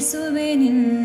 ಯೇಸುವೆ ನಿನ್ನ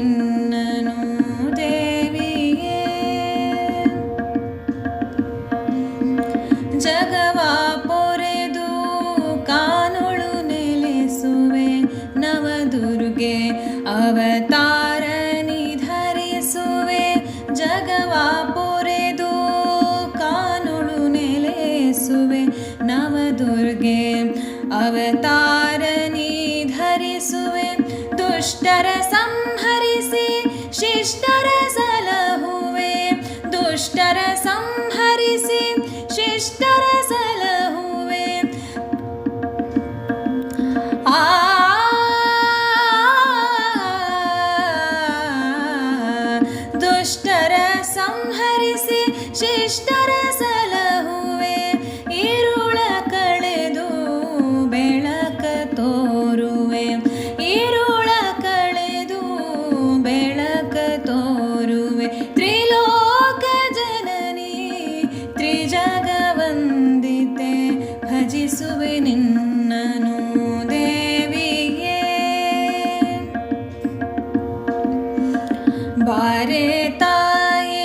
ನಿನ್ನನು ದೇವಿಯೇ ಜಗವ ಪೊರೆದು ಕಾನುಳು ನೆಲೆಸುವೆ. ನವದುರ್ಗೆ ಅವತಾರನಿ ಧರಿಸುವೆ. ಜಗವ ಪೊರೆದು ಕಾನುಳು ನೆಲೆಸುವೆ. ನವದುರ್ಗೆ ಅವತಾರನಿ ದುಷ್ಟರ ಸಂ गुरुवे त्रिलोकजननी त्रिजगवन्दिते भजिसुवे भजि सुविनो देव बारेताये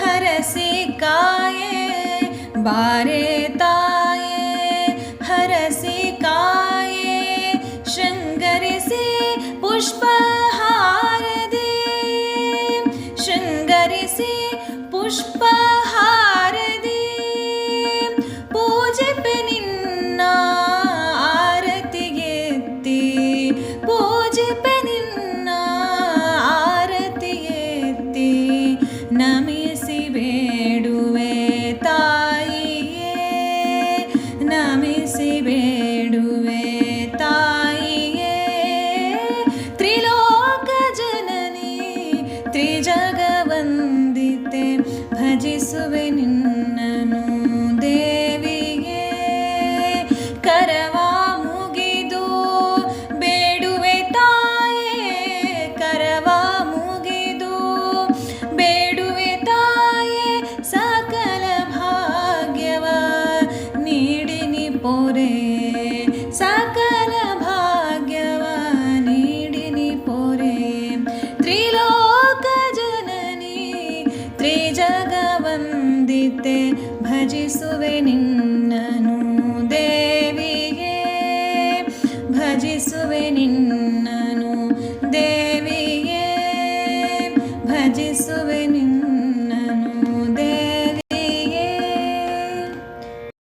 हरसिकाये बारे os pais. भजिसुवे निन्